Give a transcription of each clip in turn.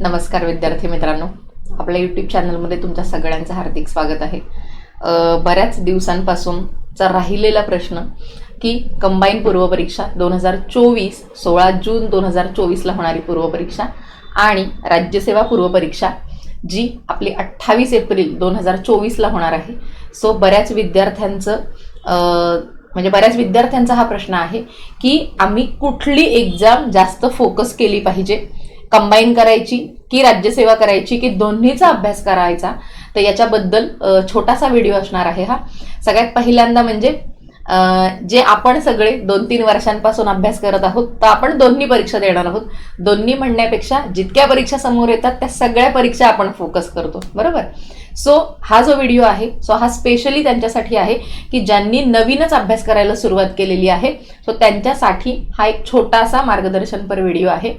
नमस्कार विद्यार्थी मित्रांनो. आपल्या यूट्यूब चॅनलमध्ये तुमच्या सगळ्यांचं हार्दिक स्वागत आहे. बऱ्याच दिवसांपासूनचा राहिलेला प्रश्न की कंबाईन पूर्वपरीक्षा दोन हजार चोवीस सोळा जून दोन हजार चोवीसला होणारी पूर्वपरीक्षा आणि राज्यसेवा पूर्वपरीक्षा जी आपली अठ्ठावीस एप्रिल दोन हजार चोवीसला होणार आहे. सो बऱ्याच विद्यार्थ्यांचं म्हणजे बऱ्याच विद्यार्थ्यांचा हा प्रश्न आहे की आम्ही कुठली एक्झाम जास्त फोकस केली पाहिजे? कंबाईन करायची की राज्यसेवा करायची की दोन्हीचा अभ्यास करायचा तर याच्याबद्दल छोटासा व्हिडिओ असणार आहे हा. सगळ्यात पहिल्यांदा म्हणजे जे आपण सगळे दोन तीन वर्षांपासून अभ्यास करत आहोत तर आपण दोन्ही परीक्षा देणार आहोत. दोन्ही म्हणण्यापेक्षा जितक्या परीक्षा समोर येतात त्या सगळ्या परीक्षा आपण फोकस करतो. बरोबर? सो हा जो व्हिडिओ आहे सो हा स्पेशली त्यांच्यासाठी आहे की ज्यांनी नवीनच अभ्यास करायला सुरुवात केलेली आहे सो त्यांच्यासाठी हा एक छोटासा मार्गदर्शनपर व्हिडिओ आहे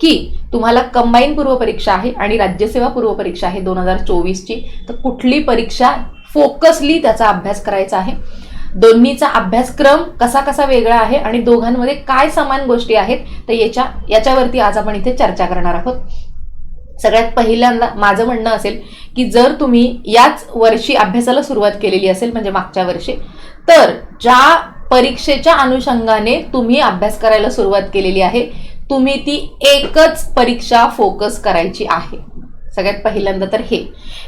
की तुम्हाला कंबाईन पूर्वपरीक्षा आहे आणि राज्यसेवा पूर्वपरीक्षा आहे दोन हजार चोवीसची तर कुठली परीक्षा फोकसली त्याचा अभ्यास करायचा आहे? दोन्हीचा अभ्यासक्रम कसा कसा वेगळा आहे आणि दोघांमध्ये काय समान गोष्टी आहेत तर याच्या याच्यावरती आज आपण इथे चर्चा करणार आहोत. सगळ्यात पहिल्यांदा माझं म्हणणं असेल की जर तुम्ही याच वर्षी अभ्यासाला सुरुवात केलेली असेल म्हणजे मागच्या वर्षी तर ज्या परीक्षेच्या अनुषंगाने तुम्ही अभ्यास करायला सुरुवात केलेली आहे तुम्ही ती एकच परीक्षा फोकस करायची आहे. सगळ्यात पहिल्यांदा तर हे.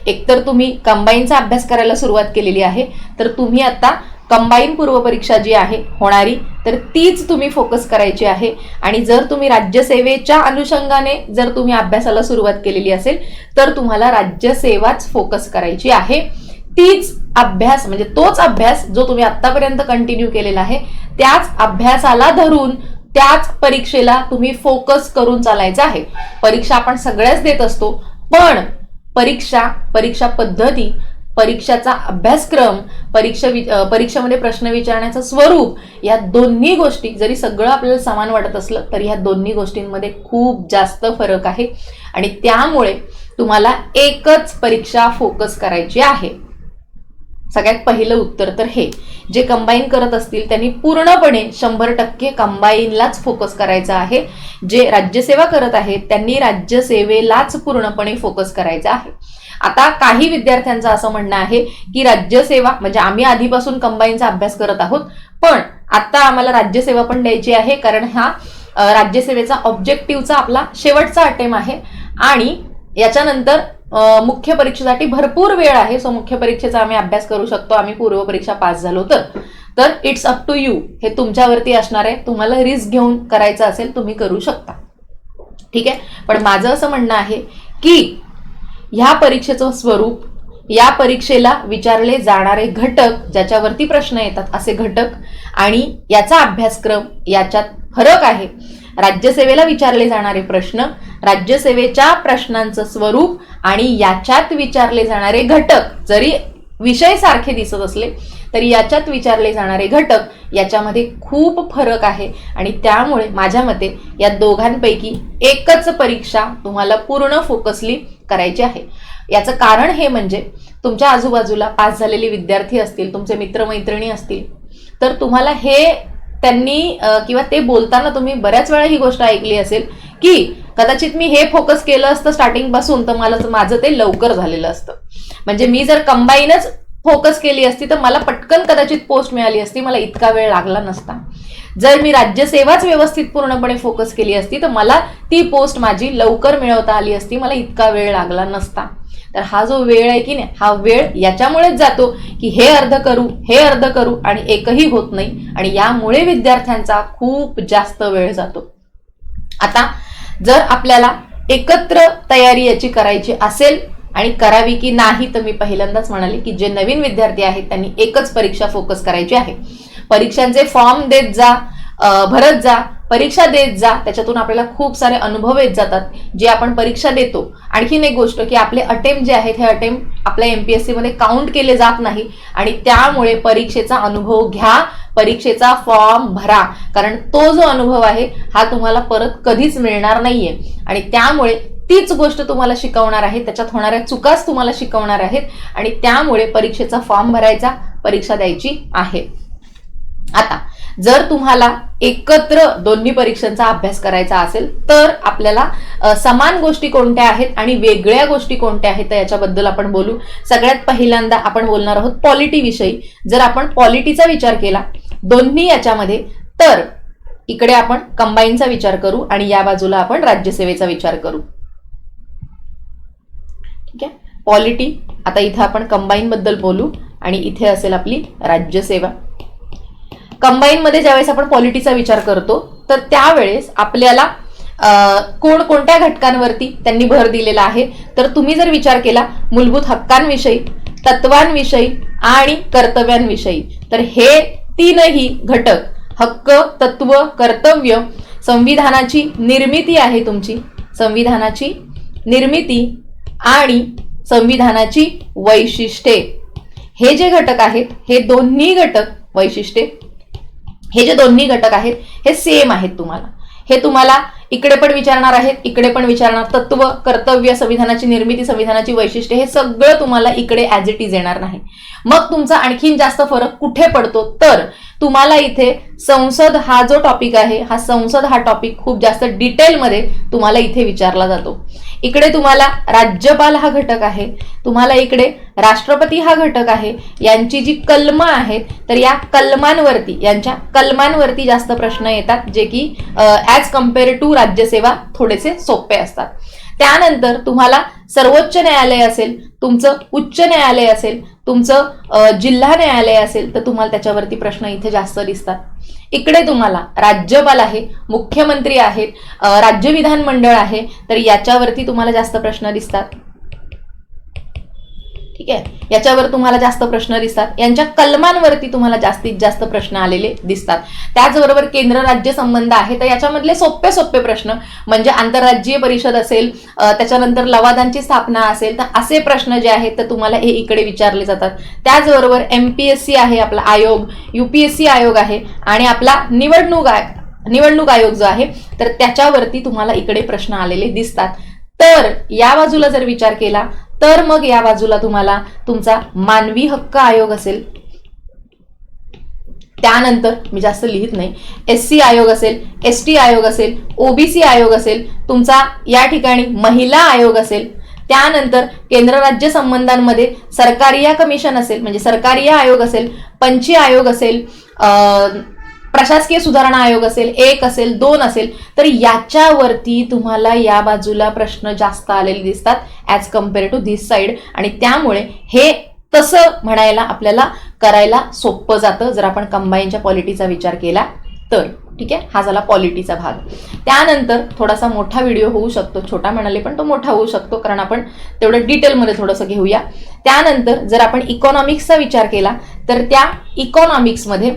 एकतर तुम्ही कंबाईनचा अभ्यास करायला सुरुवात केलेली आहे तर तुम्ही आता कंबाईन पूर्वपरीक्षा जी आहे होणारी तर तीच तुम्ही फोकस करायची आहे. आणि जर तुम्ही राज्यसेवेच्या अनुषंगाने जर तुम्ही अभ्यासाला सुरुवात केलेली असेल तर तुम्हाला राज्यसेवाच फोकस करायची आहे. तीच अभ्यास म्हणजे तोच अभ्यास जो तुम्ही आतापर्यंत कंटिन्यू केलेला आहे त्याच अभ्यासाला धरून त्याच परीक्षेला तुम्ही फोकस करून चालायचं आहे. परीक्षा आपण सगळ्याच देत असतो पण परीक्षा परीक्षा पद्धती परीक्षाचा अभ्यासक्रम परीक्षा वि- परीक्षेमध्ये प्रश्न विचारण्याचं स्वरूप या दोन्ही गोष्टी जरी सगळं आपल्याला समान वाटत असलं तरी ह्या दोन्ही गोष्टींमध्ये खूप जास्त फरक आहे. आणि त्यामुळे तुम्हाला एकच परीक्षा फोकस करायची आहे. सगळ्यात पहिलं उत्तर तर हे. जे कंबाईन करत असतील त्यांनी पूर्णपणे शंभर टक्के कंबाईनलाच फोकस करायचा आहे. जे राज्यसेवा करत आहेत त्यांनी राज्यसेवेलाच पूर्णपणे फोकस करायचा आहे. आता काही विद्यार्थ्यांचं असं म्हणणं आहे की राज्यसेवा म्हणजे आम्ही आधीपासून कंबाईनचा अभ्यास करत आहोत पण आता आम्हाला राज्यसेवा पण द्यायची आहे कारण हा राज्यसेवेचा ऑब्जेक्टिव्हचा आपला शेवटचा अटेम आहे. आणि याच्यानंतर मुख्य परीक्षेसाठी भरपूर वेळ आहे. सो मुख्य परीक्षेचा आम्ही अभ्यास करू शकतो. आम्ही पूर्व परीक्षा पास झालो तर. तर इट्स अप टू यू हे तुमच्यावरती असणार आहे. तुम्हाला रिस्क घेऊन करायचं असेल तुम्ही करू शकता. ठीक आहे? पण माझं असं म्हणणं आहे की ह्या परीक्षेचं स्वरूप या परीक्षेला विचारले जाणारे घटक ज्याच्यावरती प्रश्न येतात असे घटक आणि याचा अभ्यासक्रम याच्यात फरक आहे. राज्यसेवेला विचारले जाणारे प्रश्न राज्यसेवेच्या प्रश्नांचं स्वरूप आणि याच्यात विचारले जाणारे घटक जरी विषय सारखे दिसत असले तरी याच्यात विचारले जाणारे घटक याच्यामध्ये खूप फरक आहे. आणि त्यामुळे माझ्या मते या दोघांपैकी एकच परीक्षा तुम्हाला पूर्ण फोकसली करायची आहे. याचं कारण हे म्हणजे तुमच्या आजूबाजूला पास झालेले विद्यार्थी असतील तुमचे मित्रमैत्रिणी असतील तर तुम्हाला हे त्यांनी किंवा ते बोलताना तुम्ही बऱ्याच वेळा ही गोष्ट ऐकली असेल की कदाचित मी हे फोकस केलं असतं स्टार्टिंगपासून तर मला माझं ते लवकर झालेलं असतं. म्हणजे मी जर कंबाईनच फोकस केली असती तर मला पटकन कदाचित पोस्ट मिळाली असती मला इतका वेळ लागला नसता. जर मी राज्यसेवाच व्यवस्थित पूर्णपणे फोकस केली असती तर मला ती पोस्ट माझी लवकर मिळवता आली असती मला इतका वेळ लागला नसता. तर हा जो वेळ आहे की नाही हा वेळ याच्यामुळेच जातो की हे अर्ध करू हे अर्ध करू आणि एकही होत नाही आणि यामुळे विद्यार्थ्यांचा खूप जास्त वेळ जातो. आता जर आपल्याला एकत्र तयारी याची करायची असेल आणि करावी की नाही तर मी पहिल्यांदाच म्हणाले की जे नवीन विद्यार्थी आहेत त्यांनी एकच परीक्षा फोकस करायची आहे. परीक्षांचे फॉर्म देत जा भरत जा परीक्षा देत जा. त्याच्यातून आपल्याला खूप सारे अनुभव येत जातात जे आपण परीक्षा देतो. आणखीन एक गोष्ट की आपले अटेम्प जे आहेत हे अटेम्प आपल्या एमपीएससी मध्ये काउंट केले जात नाही. आणि त्यामुळे परीक्षेचा अनुभव घ्या परीक्षेचा फॉर्म भरा. कारण तो जो अनुभव आहे हा तुम्हाला परत कधीच मिळणार नाहीये. आणि त्यामुळे तीच गोष्ट तुम्हाला शिकवणार आहे. त्याच्यात होणाऱ्या चुकाच तुम्हाला शिकवणार आहेत. आणि त्यामुळे परीक्षेचा फॉर्म भरायचा परीक्षा द्यायची आहे. आता जर तुम्हाला एकत्र दोन्ही परीक्षांचा अभ्यास करायचा असेल तर आपल्याला समान गोष्टी कोणत्या आहेत आणि वेगळ्या गोष्टी कोणत्या आहेत तर याच्याबद्दल आपण बोलू. सगळ्यात पहिल्यांदा आपण बोलणार आहोत पॉलिटी विषयी. जर आपण पॉलिटीचा विचार केला दोन्ही याच्यामध्ये तर इकडे आपण कंबाईनचा विचार करू आणि या बाजूला आपण राज्यसेवेचा विचार करू. ठीक आहे? पॉलिटी आता इथं आपण कंबाईन बद्दल बोलू आणि इथे असेल आपली राज्यसेवा. कंबाईनमध्ये ज्यावेळेस आपण पॉलिटीचा विचार करतो तर त्यावेळेस आपल्याला कोण कोणकोणत्या घटकांवरती त्यांनी भर दिलेला आहे? तर तुम्ही जर विचार केला मूलभूत हक्कांविषयी तत्वांविषयी आणि कर्तव्यांविषयी तर हे तीनही घटक हक्क तत्व कर्तव्य संविधानाची निर्मिती आहे तुमची. संविधानाची निर्मिती आणि संविधानाची वैशिष्ट्ये. हे जे घटक आहेत हे दोन्ही घटक वैशिष्ट्ये. हे जे दोन्ही घटक आहेत हे सेम आहेत तुम्हाला. हे तुम्हाला इकडे पण विचारणार आहेत इकडे पण विचारणार. तत्व कर्तव्य संविधानाची निर्मिती संविधानाची वैशिष्ट्ये हे सगळं तुम्हाला इकडे ॲज इट इज येणार नाही. मग तुमचा आणखीन जास्त फरक कुठे पडतो? तर तुम्हाला इथे संसद हा जो टॉपिक आहे हा संसद हा टॉपिक खूप जास्त डिटेलमध्ये तुम्हाला इथे विचारला जातो. इकडे तुम्हाला राज्यपाल हा घटक आहे तुम्हाला इकडे राष्ट्रपती हा घटक आहे यांची जी कलम आहेत तर या कलमांवरती यांच्या कलमांवरती जास्त प्रश्न येतात जे की ॲज कंपेअर टू राज्यसेवा थोडेसे सोपे असतात. त्यानंतर तुम्हाला सर्वोच्च न्यायालय असेल तुमचं उच्च न्यायालय असेल तुमचं जिल्हा न्यायालय असेल तर तुम्हाला त्याच्यावरती प्रश्न इथे जास्त दिसतात. इकडे तुम्हाला राज्यपाल आहे मुख्यमंत्री आहेत राज्य विधानमंडळ आहे तर याच्यावरती तुम्हाला जास्त प्रश्न दिसतात. ठीक आहे? याच्यावर तुम्हाला जास्त प्रश्न दिसतात. यांच्या कलमांवरती तुम्हाला जास्तीत जास्त प्रश्न आलेले दिसतात. त्याचबरोबर केंद्र राज्य संबंध आहे. तर याच्यामधले सोपे सोपे प्रश्न म्हणजे आंतरराज्यीय परिषद असेल त्याच्यानंतर लवादांची स्थापना असेल तर असे प्रश्न जे आहेत तर तुम्हाला हे इकडे विचारले जातात. त्याचबरोबर एम पी एस सी आहे आपला आयोग युपीएससी आयोग आहे आणि आपला निवडणूक आय- निवडणूक आयोग जो आहे तर त्याच्यावरती तुम्हाला इकडे प्रश्न आलेले दिसतात. तर या बाजूला जर विचार केला तर मग या बाजूला तुम्हाला तुमचा मानवी हक्क आयोग असेल. त्यानंतर मी जास्त लिहित नाही. एस सी आयोग असेल एस टी आयोग असेल ओबीसी आयोग असेल तुमचा या ठिकाणी महिला आयोग असेल. त्यानंतर केंद्र राज्य संबंधांमध्ये सरकारिया कमिशन असेल म्हणजे सरकारिया आयोग असेल पंची आयोग असेल प्रशासकीय सुधारणा आयोग असेल एक असेल दोन असेल तर याच्यावरती तुम्हाला या बाजूला प्रश्न जास्त आलेले दिसतात as compare to this side आणि त्यामुळे हे तसं म्हणायला आपल्याला करायला सोपं जातं. जर आपण कंबाईनच्या पॉलिटीचा विचार केला तर ठीक आहे? हा झाला पॉलिटीचा भाग. त्यानंतर थोडासा मोठा व्हिडिओ होऊ शकतो. छोटा म्हणाले पण तो मोठा होऊ शकतो कारण आपण तेवढं डिटेलमध्ये थोडंसं घेऊया. त्यानंतर जर आपण इकॉनॉमिक्सचा विचार केला तर त्या इकॉनॉमिक्समध्ये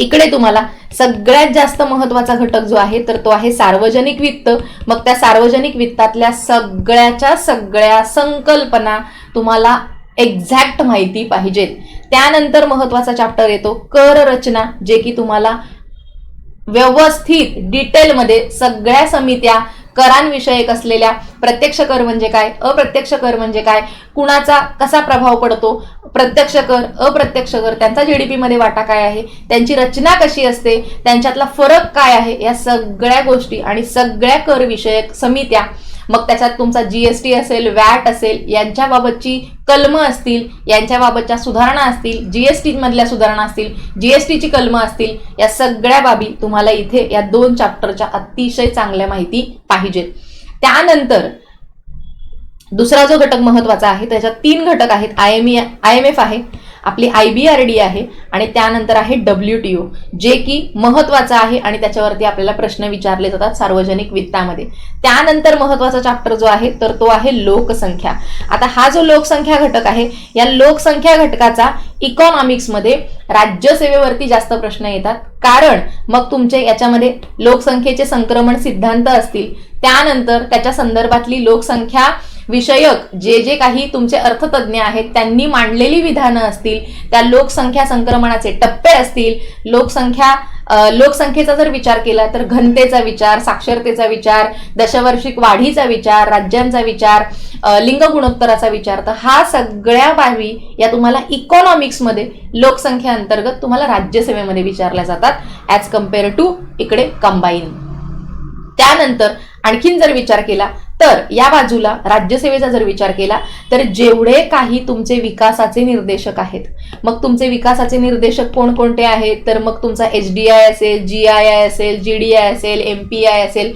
इकडे तुम्हाला सगळ्यात जास्त महत्त्वाचा घटक जो आहे तर तो आहे सार्वजनिक वित्त. मग त्या सार्वजनिक वित्तातल्या सगळ्याच्या सगळ्या संकल्पना तुम्हाला एक्झॅक्ट माहिती पाहिजेत. त्यानंतर महत्त्वाचा चॅप्टर येतो कर रचना जे की तुम्हाला व्यवस्थित डिटेलमध्ये सगळ्या समित्या करांविषयक असलेल्या प्रत्यक्ष कर म्हणजे काय अप्रत्यक्ष कर म्हणजे काय कुणाचा कसा प्रभाव पडतो प्रत्यक्ष कर अप्रत्यक्ष कर त्यांचा जीडीपी मध्ये वाटा काय आहे त्यांची रचना कशी असते त्यांच्यातला फरक काय आहे या सगळ्या गोष्टी आणि सगळ्या करविषयक समित्या मग त्याच्यात तुमचा जीएसटी असेल वॅट असेल यांच्याबाबतची कलमं असतील यांच्याबाबतच्या सुधारणा असतील जीएसटी मधल्या सुधारणा असतील जीएसटीची कलमं असतील या सगळ्या बाबी तुम्हाला इथे या दोन चॅप्टरच्या अतिशय चांगल्या माहिती पाहिजेत. त्यानंतर दुसरा जो घटक महत्त्वाचा आहे त्याच्यात तीन घटक आहेत. I M I M F आहे. आपली आय बी आर डी आहे आणि त्यानंतर आहे डब्ल्यू टी ओ जे की महत्त्वाचं आहे आणि त्याच्यावरती आपल्याला प्रश्न विचारले जातात सार्वजनिक वित्तामध्ये. त्यानंतर महत्त्वाचा चॅप्टर जो आहे तर तो आहे लोकसंख्या. आता हा जो लोकसंख्या घटक आहे या लोकसंख्या घटकाचा इकॉनॉमिक्समध्ये राज्यसेवेवरती जास्त प्रश्न येतात. कारण मग तुमचे याच्यामध्ये लोकसंख्येचे संक्रमण सिद्धांत असतील. त्यानंतर त्याच्या संदर्भातली लोकसंख्या विषयक जे जे काही तुमचे अर्थतज्ञ आहेत त्यांनी मांडलेली विधानं असतील त्या लोकसंख्या संक्रमणाचे टप्पे असतील लोकसंख्या लोकसंख्येचा जर विचार केला तर घनतेचा विचार साक्षरतेचा विचार दशवार्षिक वाढीचा विचार राज्यांचा विचार लिंग गुणोत्तराचा विचार तर हा सगळ्या बाबी या तुम्हाला इकॉनॉमिक्समध्ये लोकसंख्या अंतर्गत तुम्हाला राज्यसेवेमध्ये विचारल्या जातात. ॲज कंपेअर टू इकडे कंबाईन त्यानंतर आणखीन जर विचार केला तर या बाजूला राज्यसेवेचा जर विचार केला तर जेवढे काही तुमचे विकासाचे निर्देशक आहेत मग तुमचे विकासाचे निर्देशक कोणकोणते आहेत? तर मग तुमचा एच डी आय असेल जी आय आय असेल जी डी आय असेल एम पी आय असेल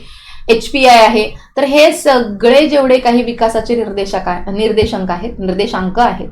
एच पी आय आहे. तर हे सगळे जेवढे काही विकासाचे निर्देशक निर्देशांक आहेत निर्देशांक आहेत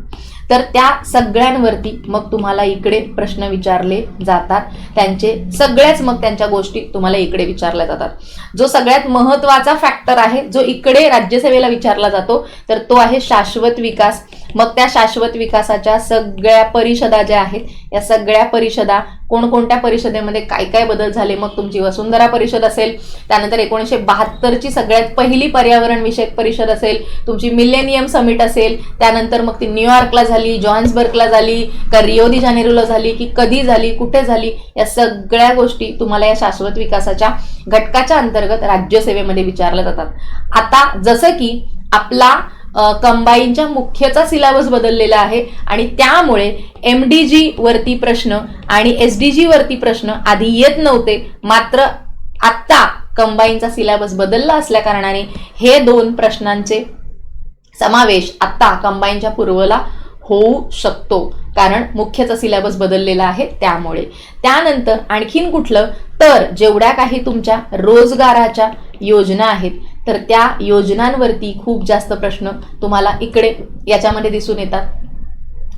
तर त्या सगळ्यांवरती मग तुम्हाला इकडे प्रश्न विचारले जातात. त्यांचे सगळ्याच मग त्यांच्या गोष्टी तुम्हाला इकडे विचारल्या जातात. जो सगळ्यात महत्त्वाचा फॅक्टर आहे जो इकडे राज्यसेवेला विचारला जातो तर तो आहे शाश्वत विकास. मग त्या शाश्वत विकासाच्या सगळ्या परिषदा ज्या आहेत या सगळ्या परिषदा कोणकोणत्या परिषदेमध्ये काय काय बदल झाले मग तुमची वसुंधरा परिषद असेल त्यानंतर एकोणीसशे बहात्तरची सगळ्यात पहिली पर्यावरण विषयक परिषद असेल तुमची मिलेनियम समिट असेल त्यानंतर मग ती न्यूयॉर्कला झाली जॉन्सबर्गला झाली का रिओ जानेरूला झाली की कधी झाली कुठे झाली या सगळ्या गोष्टी तुम्हाला या शाश्वत विकासाच्या घटकाच्या अंतर्गत राज्यसेवेमध्ये विचारल्या जातात. आता जसं की आपला कंबाईनच्या मुख्यचा सिलेबस बदललेला आहे आणि त्यामुळे एम डी जी वरती प्रश्न आणि एस डी जी वरती प्रश्न आधी येत नव्हते. मात्र आत्ता कंबाईनचा सिलेबस बदलला असल्या कारणाने हे दोन प्रश्नांचे समावेश आत्ता कंबाईनच्या पूर्वला होऊ शकतो. कारण मुख्यचा सिलेबस बदललेला आहे त्यामुळे. त्यानंतर आणखीन कुठलं? तर जेवढ्या काही तुमच्या रोजगाराच्या योजना आहेत तर त्या योजनांवरती खूप जास्त प्रश्न तुम्हाला इकडे याच्यामध्ये दिसून येतात.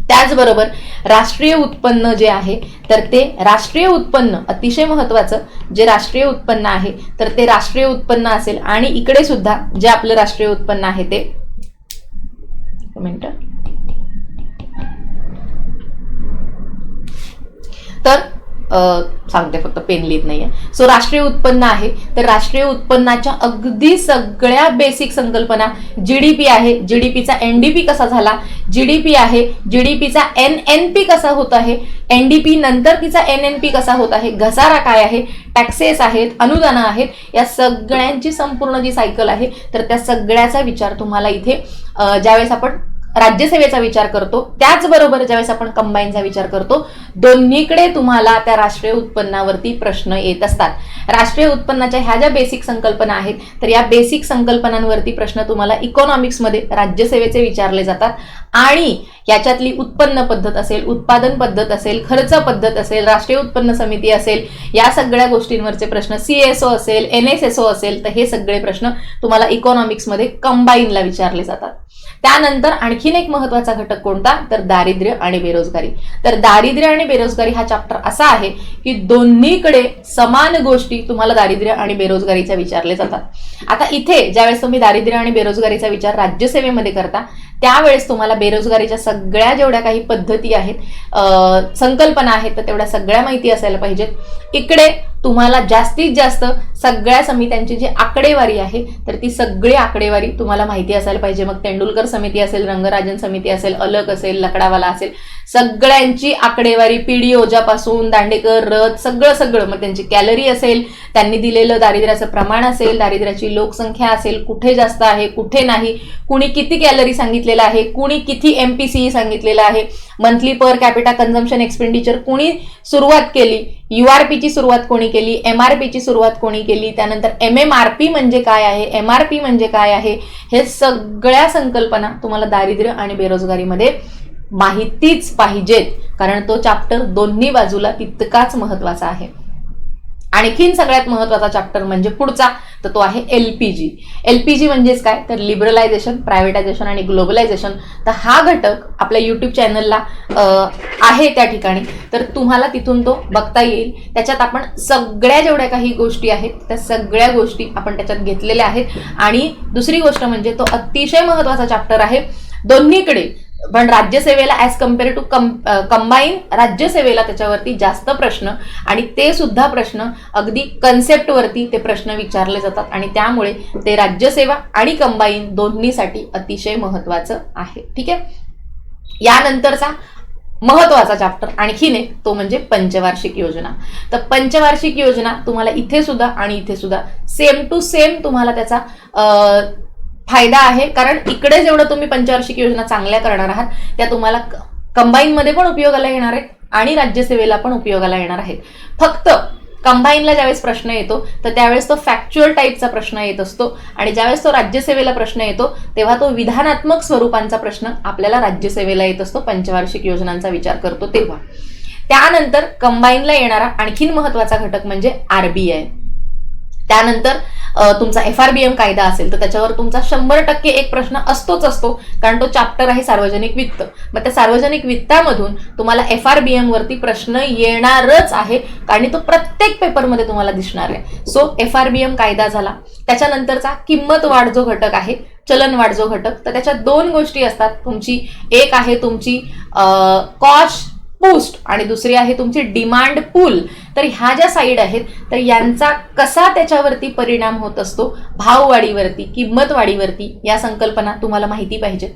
त्याचबरोबर राष्ट्रीय उत्पन्न जे आहे तर ते राष्ट्रीय उत्पन्न अतिशय महत्त्वाचं. जे राष्ट्रीय उत्पन्न आहे तर ते राष्ट्रीय उत्पन्न असेल आणि इकडे सुद्धा जे आपलं राष्ट्रीय उत्पन्न आहे ते तर सांगते फक्त पेन लिहित नाहीये. सो राष्ट्रीय उत्पन्न आहे. तर राष्ट्रीय उत्पन्नाच्या अगदी सगळ्या बेसिक संकल्पना जीडीपी आहे. जीडीपीचा पी कसा झाला? जीडीपी आहे. जीडीपीचा एन एन पी कसा होत आहे? एन डी पी नंतर तिचा एन एन पी कसा होत आहे? घसारा काय आहे? टॅक्सेस आहेत अनुदानं आहेत या सगळ्यांची संपूर्ण जी सायकल आहे तर त्या सगळ्याचा विचार तुम्हाला इथे ज्यावेळेस आपण राज्यसेवेचा विचार करतो त्याचबरोबर ज्यावेळेस आपण कंबाईनचा विचार करतो दोन्हीकडे तुम्हाला त्या राष्ट्रीय उत्पन्नावरती प्रश्न येत असतात. राष्ट्रीय उत्पन्नाच्या ह्या ज्या बेसिक संकल्पना आहेत तर या बेसिक संकल्पनांवरती प्रश्न तुम्हाला इकॉनॉमिक्समध्ये राज्यसेवेचे विचारले जातात. आणि याच्यातली उत्पन्न पद्धत असेल उत्पादन पद्धत असेल खर्च पद्धत असेल राष्ट्रीय उत्पन्न समिती असेल या सगळ्या गोष्टींवरचे प्रश्न सी एस ओ असेल एन एस एस ओ असेल तर हे सगळे प्रश्न तुम्हाला इकॉनॉमिक्समध्ये कंबाईनला विचारले जातात. त्यानंतर आणखीन एक महत्त्वाचा घटक कोणता? तर दारिद्र्य आणि बेरोजगारी. तर दारिद्र्य आणि बेरोजगारी हा चॅप्टर असा आहे की दोन्हीकडे समान गोष्टी तुम्हाला दारिद्र्य आणि बेरोजगारीच्या विचारले जातात. आता इथे ज्यावेळेस तुम्ही दारिद्र्य आणि बेरोजगारीचा विचार राज्यसेवेमध्ये करता त्यावेळेस तुम्हाला बेरोजगारीच्या सगळ्या जेवढ्या काही पद्धती आहेत संकल्पना आहेत तर तेवढ्या सगळ्या माहिती असायला पाहिजेत. इकडे तुम्हाला जास्तीत जास्त सगळ्या समित्यांची जी आकडेवारी आहे तर ती सगळी आकडेवारी तुम्हाला माहिती असायला पाहिजे. मग तेंडुलकर समिती असेल रंगराजन समिती असेल अलग असेल लकडावाला असेल सगळ्यांची आकडेवारी पिढी ओजापासून दांडेकर रथ सगळं सगळं. मग त्यांची कॅलरी असेल त्यांनी दिलेलं दारिद्र्याचं प्रमाण असेल दारिद्र्याची लोकसंख्या असेल कुठे जास्त आहे कुठे नाही कुणी किती कॅलरी सांगितलेलं आहे कुणी किती एम पी सी सांगितलेलं आहे monthly per capita consumption expenditure कोणी सुरुवात केली? यू आर पीची सुरुवात कोणी केली? एम आर पीची सुरुवात कोणी केली? त्यानंतर एम एम आर पी म्हणजे काय आहे? एम आर पी म्हणजे काय आहे? हे सगळ्या संकल्पना तुम्हाला दारिद्र्य आणि बेरोजगारीमध्ये माहितीच पाहिजेत. कारण तो चॅप्टर दोन्ही बाजूला तितकाच महत्त्वाचा आहे. आणखीन सगळ्यात महत्त्वाचा चॅप्टर म्हणजे पुढचा तर तो आहे L P G L P G म्हणजेच काय? तर लिबरलायझेशन प्रायव्हेटायझेशन आणि ग्लोबलायझेशन तर हा घटक आपल्या यूट्यूब चॅनलला आहे त्या ठिकाणी. तर तुम्हाला तिथून तो बघता येईल. त्याच्यात आपण सगळ्या जेवढ्या काही गोष्टी आहेत त्या सगळ्या गोष्टी आपण त्याच्यात घेतलेल्या आहेत. आणि दुसरी गोष्ट म्हणजे तो अतिशय महत्त्वाचा चॅप्टर आहे. दोन्हीकडे पण राज्यसेवेला as compare to come combine राज्यसेवेला त्याच्यावरती जास्त प्रश्न आणि ते सुद्धा प्रश्न अगदी कन्सेप्टवरती ते प्रश्न विचारले जातात आणि त्यामुळे ते राज्यसेवा आणि कंबाईन दोन्हीसाठी अतिशय महत्त्वाचं आहे. ठीक आहे? यानंतरचा महत्त्वाचा चॅप्टर आणखीन एक तो म्हणजे पंचवार्षिक योजना. तर पंचवार्षिक योजना तुम्हाला इथे सुद्धा आणि इथे सुद्धा सेम टू सेम तुम्हाला त्याचा अं, फायदा आहे. कारण इकडे जेवढं तुम्ही पंचवार्षिक योजना चांगल्या करणार आहात त्या तुम्हाला कंबाईनमध्ये पण उपयोगाला येणार आहेत आणि राज्यसेवेला पण उपयोगाला येणार आहेत. फक्त कंबाईनला ज्यावेळेस प्रश्न येतो तर त्यावेळेस तो फॅक्च्युअल टाईपचा प्रश्न येत असतो. आणि ज्यावेळेस तो राज्यसेवेला प्रश्न येतो तेव्हा तो विधानात्मक स्वरूपांचा प्रश्न आपल्याला राज्यसेवेला येत असतो पंचवार्षिक योजनांचा विचार करतो तेव्हा. त्यानंतर कंबाईनला येणारा आणखीन महत्त्वाचा घटक म्हणजे आरबीआय त्यानंतर तुमचा एफ आर बी एम कायदा असेल तर त्याच्यावर तुमचा शंभर टक्के एक प्रश्न असतोच असतो कारण तो चॅप्टर आहे सार्वजनिक वित्त. मग त्या सार्वजनिक वित्तामधून तुम्हाला एफ आर बी एम वरती प्रश्न येणारच आहे आणि तो प्रत्येक पेपरमध्ये तुम्हाला दिसणार आहे. So F R B M कायदा झाला. त्याच्यानंतरचा किंमत वाढ जो घटक आहे चलन वाढ जो घटक. तर त्याच्यात दोन गोष्टी असतात. तुमची एक आहे तुमची कॉस्ट बूस्ट आणि दुसरी आहे तुमची डिमांड पूल तर ह्या ज्या साईड आहेत तर यांचा कसा त्याच्यावरती परिणाम होत असतो? भाववाढीवरती किंमत वाढीवरती या संकल्पना तुम्हाला माहिती पाहिजे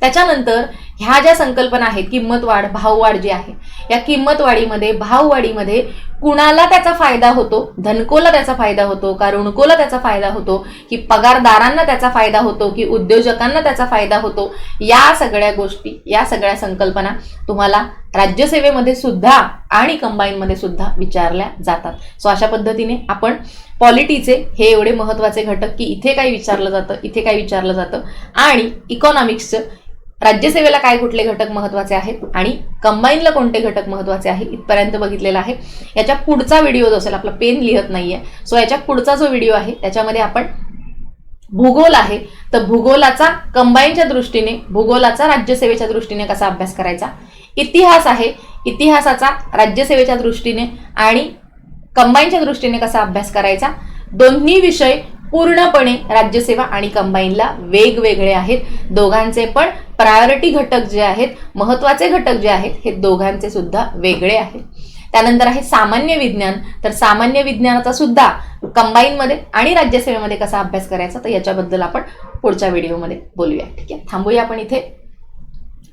त्याच्यानंतर ह्या ज्या संकल्पना आहेत किंमत वाढ भाववाढ जी आहे या किंमत वाढीमध्ये भाववाढीमध्ये कुणाला त्याचा फायदा होतो? धनकोला त्याचा फायदा होतो का? ऋणकोला त्याचा फायदा होतो? की पगारदारांना त्याचा फायदा होतो? की उद्योजकांना त्याचा फायदा होतो? या सगळ्या गोष्टी या सगळ्या संकल्पना तुम्हाला राज्यसेवेमध्ये सुद्धा आणि कंबाईनमध्ये सुद्धा विचारल्या जातात. सो अशा पद्धतीने आपण पॉलिटीचे हे एवढे महत्त्वाचे घटक की इथे काय विचारलं जातं इथे काय विचारलं जातं आणि इकॉनॉमिक्सचं राज्यसेवेला काय कुठले घटक महत्त्वाचे आहेत आणि कंबाईनला कोणते घटक महत्त्वाचे आहे इथपर्यंत बघितलेला आहे. याच्या पुढचा व्हिडिओ जो असेल आपला पेन लिहत नाहीये. सो याच्या पुढचा जो व्हिडिओ आहे त्याच्यामध्ये आपण भूगोल आहे तर भूगोलाचा कंबाईनच्या दृष्टीने भूगोलाचा राज्यसेवेच्या दृष्टीने कसा अभ्यास करायचा? इतिहास आहे इतिहासाचा राज्यसेवेच्या दृष्टीने आणि कंबाईनच्या दृष्टीने कसा अभ्यास करायचा? दोन्ही विषय पूर्णपणे राज्यसेवा आणि कंबाईनला वेगवेगळे आहेत. दोघांचे पण प्रायोरिटी घटक जे आहेत महत्त्वाचे घटक जे आहेत हे दोघांचे सुद्धा वेगळे आहेत. त्यानंतर आहे सामान्य विज्ञान. तर सामान्य विज्ञानाचा सुद्धा कंबाईनमध्ये आणि राज्यसेवेमध्ये कसा अभ्यास करायचा तर याच्याबद्दल आपण पुढच्या व्हिडिओमध्ये बोलूया. ठीक आहे? थांबूया आपण इथे.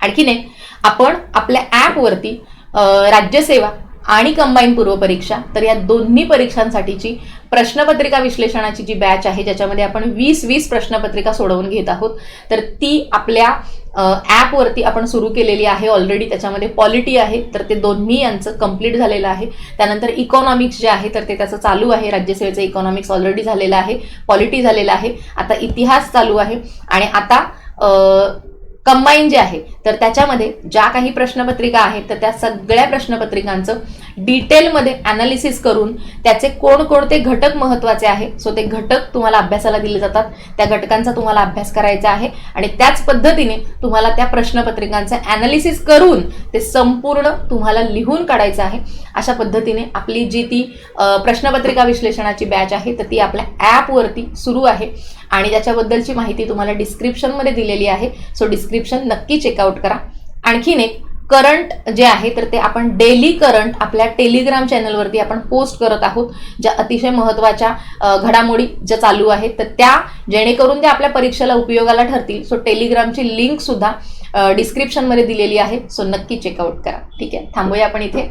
आणखीन एक आपण आपल्या ॲपवरती राज्यसेवा आणि कंबाईन पूर्व परीक्षा तर या दोन्ही परीक्षांसाठीची प्रश्नपत्रिका विश्लेषणाची जी बॅच आहे ज्याच्यामध्ये आपण वीस वीस प्रश्नपत्रिका सोडवून घेत आहोत तर ती आपल्या ॲपवरती आपण सुरू केलेली आहे. ऑलरेडी त्याच्यामध्ये पॉलिटी आहे. तर ते दोन्ही यांचं कंप्लीट झालेलं आहे. त्यानंतर इकॉनॉमिक्स जे आहे तर ते त्याचं चालू आहे. राज्यसेवेचं इकॉनॉमिक्स ऑलरेडी झालेलं आहे. पॉलिटी झालेलं आहे. आता इतिहास चालू आहे. आणि आता कंबाईन जे आहे तर त्याच्यामध्ये ज्या काही प्रश्नपत्रिका आहेत तर त्या सगळ्या प्रश्नपत्रिकांचं डिटेलमध्ये अनालिसिस करून त्याचे कोणकोणते घटक महत्त्वाचे आहे सो ते घटक तुम्हाला अभ्यासाला दिले जातात त्या घटकांचा तुम्हाला अभ्यास करायचा आहे आणि त्याच पद्धतीने तुम्हाला त्या प्रश्नपत्रिकांचं अनालिसिस करून ते संपूर्ण तुम्हाला लिहून काढायचं आहे. अशा पद्धतीने आपली जी ती प्रश्नपत्रिका विश्लेषणाची बॅच आहे तर ती आपल्या ॲपवरती सुरू आहे. आणि त्याच्याबद्दलची माहिती तुम्हाला डिस्क्रिप्शनमध्ये दिलेली आहे. सो डिस्क्रिप्शन नक्की चेकआउट करा. आणखीन एक करंट जे आहे तर ते आपण डेली करंट आपल्या टेलिग्राम चॅनलवरती आपण पोस्ट करत आहोत ज्या अतिशय महत्त्वाच्या घडामोडी ज्या चालू आहेत तर त्या जेणेकरून त्या आपल्या परीक्षेला उपयोगाला ठरतील. सो टेलिग्रामची लिंक सुद्धा डिस्क्रिप्शनमध्ये दिलेली आहे. सो नक्की चेकआउट करा. ठीक आहे? थांबूया आपण इथे.